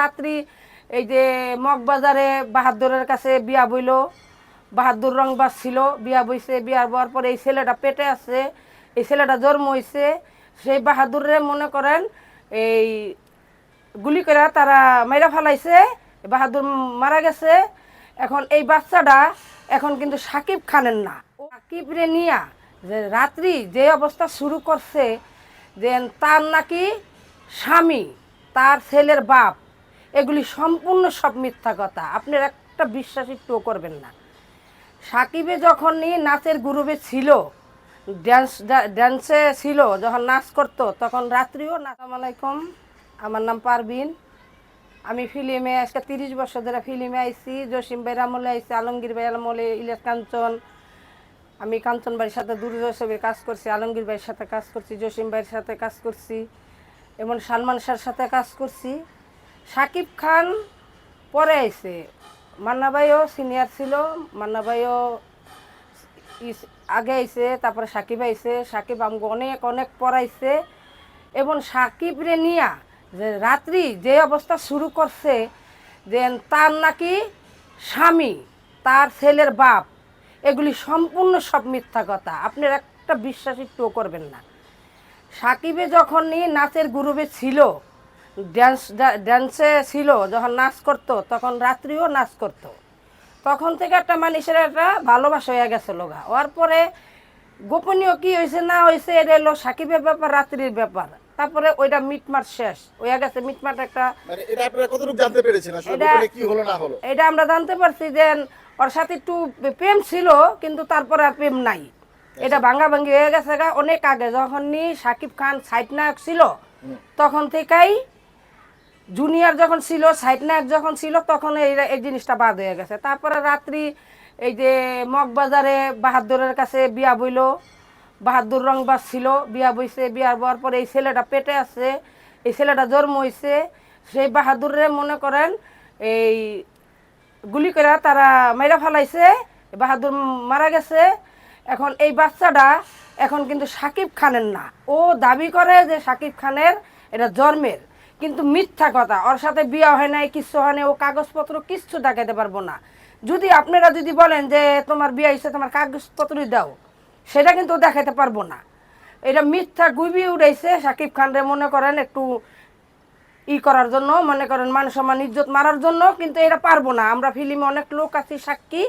রাত্রি এই যে মগবাজারে বাহাদুরের কাছে বিয়া বইল, বাহাদুর রংবাজ ছিল বিয়া বইছে বিয়ার বর পরে এই ছেলেটা পেটে আছে, এই ছেলেটা জন্ম হয়েছে সেই বাহাদুরে মনে করেন এই গুলি করে তারা মেরা ফেলাইছে, বাহাদুর মারা গেছে। এখন এই বাচ্চাটা এখন কিন্তু সাকিব খানের না। সাকিব রে নিয়া যে রাত্রি যে অবস্থা শুরু করছে, যে তার নাকি স্বামী, তার ছেলের বাপ। এগুলি সম্পূর্ণ সব মিথ্যা কথা। আপনার একটা বিশ্বাস একটুও করবেন না। সাকিবে যখন নাচের গ্রুপে ছিল ড্যান্স ড্যান্সে ছিল, যখন নাচ করতো, তখন রাত্রিও নাচ আলাইকুম, আমার নাম পারবিন আমি ফিল্মে আজকে তিরিশ বছর ধরে ফিল্মে আইছি, জসিম ভাই আমলে আইছি, আলমগীর ভাই আমলে, ইলিয়াস কাঞ্চন। আমি কাঞ্চন ভাইয়ের সাথে ছবির কাজ করছি, আলমগীর ভাইয়ের সাথে কাজ করছি, জসিম ভাইয়ের সাথে কাজ করছি, এমন সালমান শাহর সাথে কাজ করছি। সাকিব খান পরে আইসে মান্না ভাইও সিনিয়র ছিল, মান্না ভাইও ইস- আগে আইসে তারপরে সাকিব আইসে সাকিব আমগো অনেক অনেক পড়াইছে। এবং সাকিব রে নিয়া যে রাত্রি যে অবস্থা শুরু করছে যে তার নাকি স্বামী, তার ছেলের বাপ, এগুলি সম্পূর্ণ সব মিথ্যা কথা। আপনার একটা বিশ্বাস একটুও করবেন না। সাকিবে যখন নাচের গ্রুপে ছিল ড্যান্স ড্যান্সে ছিল যখন নাচ করতো তখন রাত্রিও নাচ করতো। তখন থেকে একটা মানুষের একটা ভালোবাসা হয়ে গেছে লোগা। হওয়ার পরে গোপনীয় কি হয়েছে না হয়েছে এটা হলো সাকিবের ব্যাপার রাত্রির ব্যাপার। তারপরে ওইটা মিটমাট শেষ। হয়ে গেছে মিটমাট একটা মানে এটা আপনারা কতটুকু জানতে পেরেছেন? আসলে কি হলো না হলো? এটা আমরা জানতে পারছি যে ওর সাথে একটু প্রেম ছিল কিন্তু তারপরে আর প্রেম নাই। এটা ভাঙ্গা ভাঙ্গি হয়ে গেছে অনেক আগে যখন নি সাকিব খান সাইড নায়ক ছিল তখন থেকেই জুনিয়র যখন ছিল সাইড নায়ক যখন ছিল, তখন এই এই জিনিসটা বাদ হয়ে গেছে। তারপরে রাত্রি এই যে মগবাজারে বাহাদুরের কাছে বিয়া বইল। বাহাদুর রংবাজ ছিল, বিয়া বইছে বিয়ার বর পরে এই ছেলেটা পেটে আছে, এই ছেলেটা জন্ম হয়েছে সেই বাহাদুরে মনে করেন, এই গুলি করে তারা মেরা ফেলাইছে। বাহাদুর মারা গেছে। এখন এই বাচ্চাটা এখন কিন্তু সাকিব খানের না। ও দাবি করে যে সাকিব খানের এটা জন্মের। কিন্তু মিথ্যা কথা। ওর সাথে বিয়ে হয় নাই, কিচ্ছু হয় ও কাগজপত্র কিচ্ছু দেখাতে পারব না। যদি আপনারা যদি বলেন যে তোমার বিয়ে হয়েছে তোমার কাগজপত্রই দাও, সেটা কিন্তু দেখাতে পারব না। এটা মিথ্যা গুবি উড়াইছে, সাকিব খানরে মনে করেন একটু ই করার জন্য, মনে করেন মান সম্মান, ইজ্জত মারার জন্য, কিন্তু এটা পারব না। আমরা ফিল্মে অনেক লোক আছি, সাক্ষী।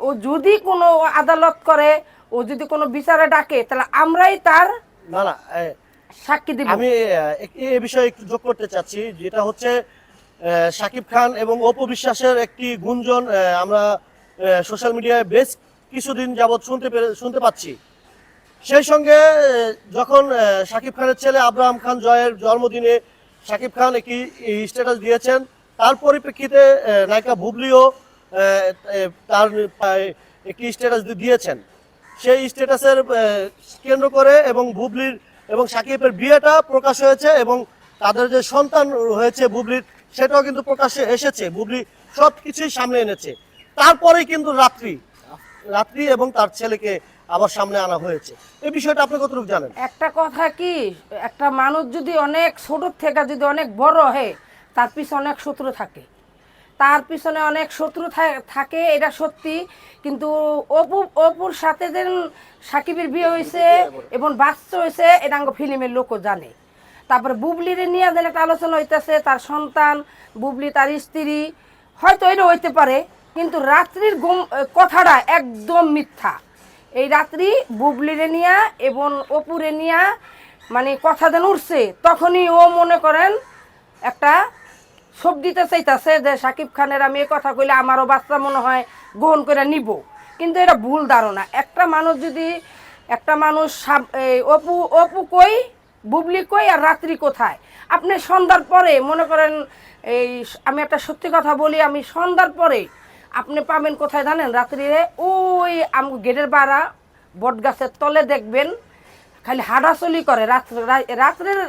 ও যদি কোনো আদালত করে, ও যদি কোনো বিচারে ডাকে, তাহলে আমরাই তার না না সাক্ষী দিব। আমি আহ, এক- এ বিষয়ে একটু যোগ করতে চাচ্ছি যেটা হচ্ছে শাকিব খান এবং অপু বিশ্বাসের একটি গুঞ্জন আমরা সোশ্যাল মিডিয়ায় বেশ কিছুদিন যাবৎ শুনতে পেরে শুনতে পাচ্ছি। সেই সঙ্গে যখন শাকিব খানের ছেলে আব্রাহাম খান জয়ের জন্মদিনে শাকিব খান একটি স্ট্যাটাস দিয়েছেন তার পরিপ্রেক্ষিতে নায়িকা আহ, তার একটি স্ট্যাটাস দিয়েছেন। সেই স্ট্যাটাসের কেন্দ্র করে এবং বুবলির এবং সাকিবের বিয়েটা প্রকাশ হয়েছে এবং তাদের যে সন্তান হয়েছে বুবলির সেটাও কিন্তু প্রকাশে এসেছে। বুবলি সব কিছুই সামনে এনেছে। তারপরেই কিন্তু রাত্রি রাত্রি এবং তার ছেলেকে আবার সামনে আনা হয়েছে। এই বিষয়টা আপনি কতটুকু জানেন? একটা কথা কি, একটা মানুষ যদি অনেক ছোট থেকে যদি অনেক বড় হয়, তার পিছনে অনেক শত্রু থাকে। তার পিছনে অনেক শত্রু থাকে, এটা সত্যি। কিন্তু অপু, অপুর সাথে যে সাকিবের বিয়ে হয়েছে এবং বাচ্চা হয়েছে, এটা ফিল্মের লোকও জানে। তারপরে বুবলিরে নিয়ে যেন একটা আলোচনা হইতেছে, তার সন্তান, বুবলি তার স্ত্রী, হয়তো এটা হইতে পারে, কিন্তু রাত্রির গুম- কথাটা একদম মিথ্যা। এই রাত্রি বুবলিরে নিয়া এবং অপুরে নিয়া মানে কথা যেন উঠছে, তখনই ও মনে করেন একটা সব দিতে চাইতেছে যে সাকিব খানের আমি এই কথা কইলে আমারও বাচ্চা মনে হয় গ্রহণ করে নিব। কিন্তু এটা ভুল ধারণা। একটা মানুষ যদি, একটা মানুষ অপু অপু কই, বুবলি কই আর রাত্রি কোথায়? আপনি সন্ধ্যার পরে মনে করেন, এই আমি একটা সত্যি কথা বলি, আমি সন্ধ্যার পরে আপনি পাবেন কোথায় জানেন? রাত্রিরে ওই আম, গেটের বাড়া বট গাছের তলে দেখবেন, খালি হাঁটাচলি করে। রাত্রে, রাত্রের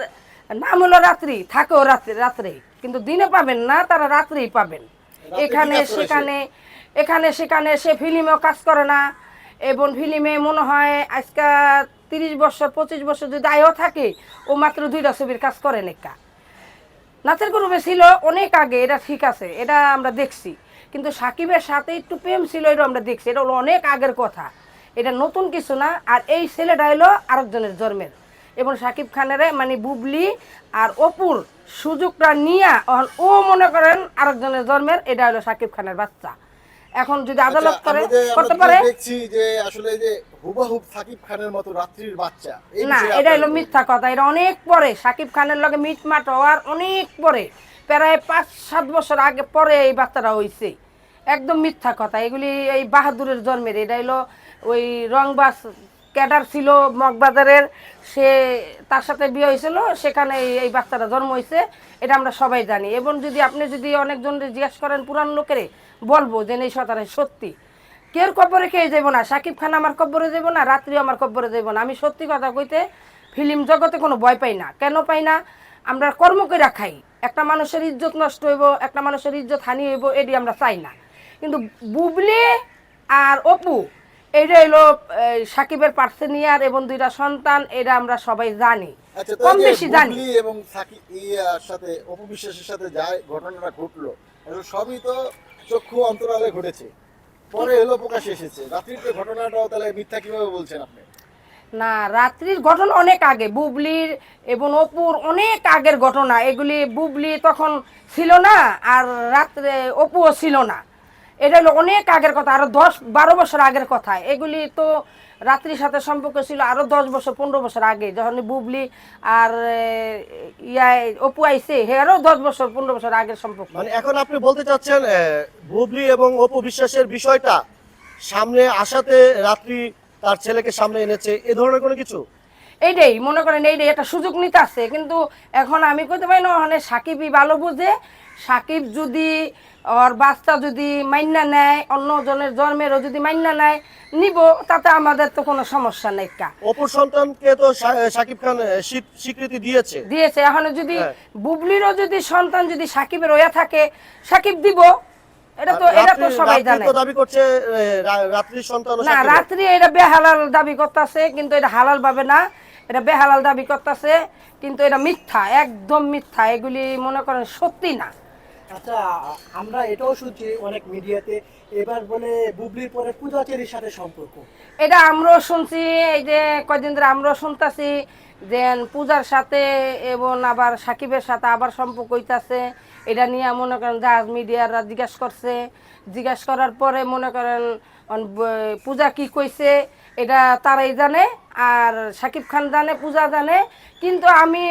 নাম হলো রাত্রি থাকেও রাত্রে রাত্রে। কিন্তু দিনে পাবেন না তারা রাত্রেই পাবেন। এখানে? সেখানে এখানে সেখানে সে ফিল্মেও কাজ করে না। এবং ফিল্মে মনে হয় আজকে তিরিশ বছর পঁচিশ বছর যদি আয়ও থাকে ও মাত্র দুইটা ছবির কাজ করে একা নাচের গ্রুপে ছিল অনেক আগে এটা ঠিক আছে এটা আমরা দেখছি। কিন্তু সাকিবের সাথে একটু প্রেম ছিল এটা আমরা দেখছি। এটা হলো অনেক আগের কথা। এটা নতুন কিছু না আর এই ছেলেটা হলো আরেকজনের জন্মের। এবং সাকিব খানের মানে বুবলি আর অপুর সুযোগটা নিয়ে ও মনে করেন আরেকজনের জন্মের এটা হলো সাকিব খানের বাচ্চা। এখন যদি আদালত আচ্ছা, করে আমরা করতে পারে দেখছি যে আসলে যে হুবাহুব সাকিব খানের মতো রাত্রির বাচ্চা না এটা হলো মিথ্যা কথা এটা অনেক পরে সাকিব খানের লগে মিটমাট হওয়ার অনেক পরে প্রায় পাঁচ সাত বছর আগে পরে এই বাচ্চাটা হইছে। একদম মিথ্যা কথা এগুলি এই বাহাদুরের জন্মের এটা হলো ওই রংবাস ক্যাডার ছিল মগবাজারের, সে তার সাথে বিয়ে হয়েছিল, সেখানে এই- বাচ্চাটা জন্ম হয়েছে, এটা আমরা সবাই জানি। এবং যদি আপনি যদি অনেকজন জিজ্ঞেস করেন, পুরান লোকেরে বলব যে, এই সতারে সত্যি। কেউ কব্বরে খেয়ে যাব না। সাকিব খান আমার কব্বরে যাব না রাত্রি আমার কব্বরে যাব না। আমি সত্যি কথা কইতে, ফিল্ম জগতে কোনো ভয় পাই না। কেন পাই না? আমরা কর্ম করে খাই। একটা মানুষের ইজ্জত নষ্ট হইব, একটা মানুষের ইজ্জত হানি হইব এটি আমরা চাই না। কিন্তু বুবলি আর অপু এইটা হলো সাকিবের পার্সেনিয়ার এবং দুইটা সন্তান এটা আমরা সবাই জানি। আচ্ছা কম বেশি জানি। এবং সাকিব সাথে অপবিশ্বাসের সাথে যা ঘটনাটা ঘটলো এগুলো সবই তো চক্ষু অন্তরালে ঘটেছে। পরে এলো প্রকাশে এসেছে। রাত্রির ঘটনাটাও তাহলে মিথ্যা কীভাবে বলছেন আপনি? না রাত্রির ঘটনা অনেক আগে। বুবলির এবং অপুর অনেক আগের ঘটনা। এগুলি বুবলি তখন ছিল না আর রাত্রে অপুও ছিল না। এটা হলো অনেক আগের কথা আরও দশ বারো বছর আগের কথা। এগুলি তো রাত্রির সাথে সম্পর্ক ছিল আরও দশ বছর পনেরো বছর আগে। যখন বুবলি আর ইয়া অপু আইসে হে আরও দশ বছর পনেরো বছর আগের সম্পর্ক। মানে এখন আপনি বলতে চাচ্ছেন বুবলি এবং অপু বিশ্বাসের বিষয়টা সামনে আসাতে রাত্রি তার ছেলেকে সামনে এনেছে এ ধরনের কোনো কিছু? এইটাই মনে করেন এইটাই একটা সুযোগ নিতে আসছে কিন্তু এখন আমি কইতে পারি না ওখানে সাকিবই ভালো বুঝে। সাকিব যদি ওর বাচ্চা যদি মাইনা নেয় অন্য জনের জন্মেরও যদি মাইনা নেয় নিব তাতে আমাদের তো কোনো সমস্যা নেই কা। অপুর সন্তানকে তো সাকিব খান স্বীকৃতি দিয়েছে। দিয়েছে। এখন যদি হ্যাঁ। বুবলিরও যদি সন্তান যদি সাকিবের হয়ে থাকে সাকিব দিব। এটা তো এটা তো সবাই জানে তো দাবি করছে আহ, রা- রাত্রির সন্তান না রাত্রি এটা বেহালাল দাবি করতেছে কিন্তু এটা হালাল ভাবে না। এটা বেহালাল দাবি করতেছে কিন্তু এটা মিথ্যা একদম মিথ্যা। এগুলি মনে করেন সত্যি না। আচ্ছা আমরা এটাও শুনছি অনেক মিডিয়াতে। এবার বলে বুবলির পরে পূজাচেরির সাথে সম্পর্ক। এটা আমরাও শুনছি, এই যে কয়দিন ধরে আমরাও শুনতাছি। যে পূজার সাথে এবং আবার সাকিবের সাথে আবার সম্পর্ক হইতাছে। এটা নিয়ে মনে করেন জাহাজ মিডিয়ারা জিজ্ঞেস করছে। জিজ্ঞেস করার পরে মনে করেন পূজা কি কইছে, এটা তারাই জানে আর সাকিব খান জানে, পূজা জানে। কিন্তু আমি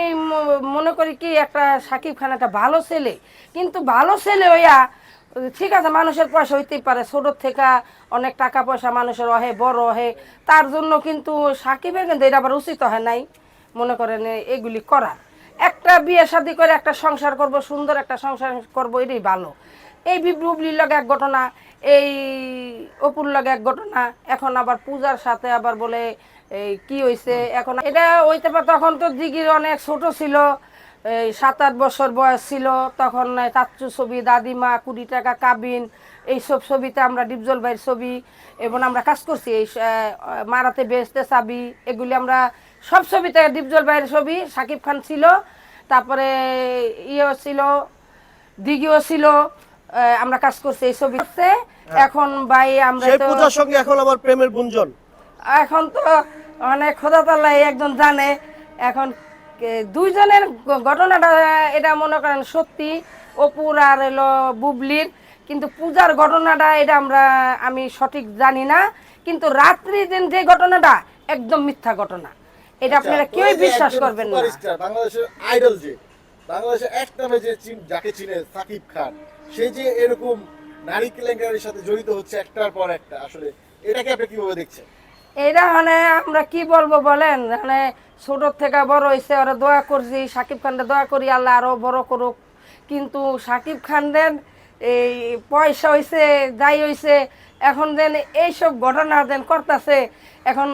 মনে করি কি, একটা সাকিব খান একটা ভালো ছেলে। কিন্তু ভালো ছেলে হইয়া, ঠিক আছে, মানুষের পয়সা হইতেই পারে। ছোটোর থেকে অনেক টাকা পয়সা মানুষের অহে বড় অহে তার জন্য কিন্তু সাকিবের কিন্তু এটা আবার উচিত হয় নাই। মনে করেন এগুলি করা একটা বিয়ে শাদি করে একটা সংসার করব, সুন্দর একটা সংসার করব, এটাই ভালো। এই বিপ্লবলির লগে এক ঘটনা, এই অপুর লগে এক ঘটনা, এখন আবার পূজার সাথে আবার বলে, এই কি হয়েছে এখন এটা হইতে পারে তখন তো দিঘির অনেক ছোট ছিল, এই সাত আট বছর বয়স ছিল, তখন চাচ্চু ছবি, দাদিমা, কুড়ি টাকা কাবিন, এইসব ছবিতে আমরা ডিপজল ভাইয়ের ছবি, এবং আমরা কাজ করছি, এই মারাতে বেসতে চাবি, এগুলি আমরা সব ছবিতে ডিপজল ভাইয়ের ছবি সাকিব খান ছিল তারপরে ইয়েও ছিল দিঘিও ছিল আমরা কাজ করছি এই ছবিতে এখন ভাই আমরা তো পূজার সঙ্গে এখন আবার প্রেমের গুঞ্জন। এখন তো অনেক খোদা তাল্লাই একজন জানে এখন দুইজনের ঘটনাটা এটা মনে করেন সত্যি অপুর আর এলো বুবলির কিন্তু পূজার ঘটনাটা এটা আমরা আমি সঠিক জানি না কিন্তু রাত্রি দিন যে ঘটনাটা একদম মিথ্যা ঘটনা। এটা আপনারা আচ্ছা, কেউই বিশ্বাস করবেন না। বাংলাদেশের আইডল যে এক নামে যে যাকে চিনে সাকিব খান সে যে এরকম নারী কেলেঙ্কারির সাথে জড়িত হচ্ছে একটার পর একটা আসলে এটাকে আপনি কীভাবে দেখছেন? এটা মানে আমরা কি বলব বলেন? মানে ছোট থেকে বড় হয়েছে ওরা দোয়া করছি সাকিব খানটা দোয়া করি আল্লাহ আরও বড় করুক। কিন্তু সাকিব খানদের এই পয়সা হয়েছে যাই হয়েছে এখন যেন এইসব ঘটনা যেন করতেছে। এখন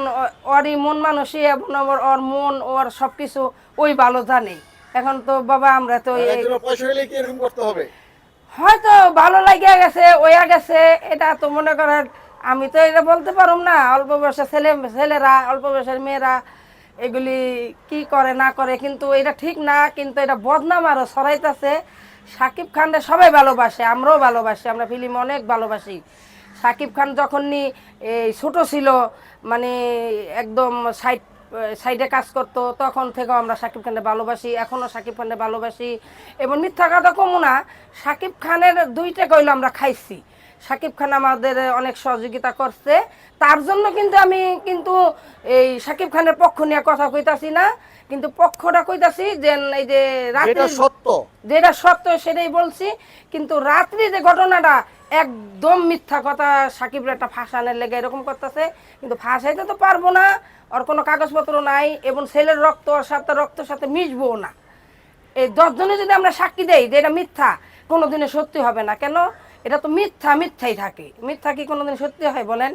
ওরই মন মানুষই এবং ওর ওর মন ওর সব কিছু ওই ভালো জানে। এখন তো বাবা আমরা তো হয়তো ভালো লাগিয়া গেছে ওয়া গেছে এটা তো মনে করেন আমি তো এটা বলতে পারুম না। অল্প বয়সের ছেলে ছেলেরা অল্প বয়সের মেয়েরা এগুলি কি করে না করে কিন্তু এটা ঠিক না কিন্তু এটা বদনাম আরও ছড়াইতেছে। সাকিব খানরে সবাই ভালোবাসে আমরাও ভালোবাসি আমরা ফিল্ম অনেক ভালোবাসি। সাকিব খান যখন নি ছোট ছিল মানে একদম সাইড, সাইডে কাজ করতো, তখন থেকেও আমরা সাকিব খানকে ভালোবাসি এখনও সাকিব খানকে ভালোবাসি। এবং মিথ্যা কথা কমু না, সাকিব খানের দুইটা কইলো আমরা খাইছি। সাকিব খান আমাদের অনেক সহযোগিতা করছে। তার জন্য কিন্তু আমি কিন্তু এই সাকিব খানের পক্ষ নিয়ে কথা কইতাছি না। কিন্তু পক্ষটা কইতাছি যে এই যে রাত্রি সত্য। যেটা সত্য সেটাই বলছি। কিন্তু রাত্রি যে ঘটনাটা একদম মিথ্যা কথা সাকিব একটা ফাঁসানের লেগে এরকম করতেছে। কিন্তু ফাঁসাইতে তো পারব না ওর কোনো কাগজপত্র নাই এবং ছেলের রক্ত ওর সাথে রক্তের সাথে মিশবো না। এই দশজনে যদি আমরা সাক্ষী দেই যে এটা মিথ্যা কোনোদিনে সত্যি হবে না। কেন? এটা তো মিথ্যা মিথ্যাই থাকে। মিথ্যা কি কোনোদিন সত্যি হয় বলেন?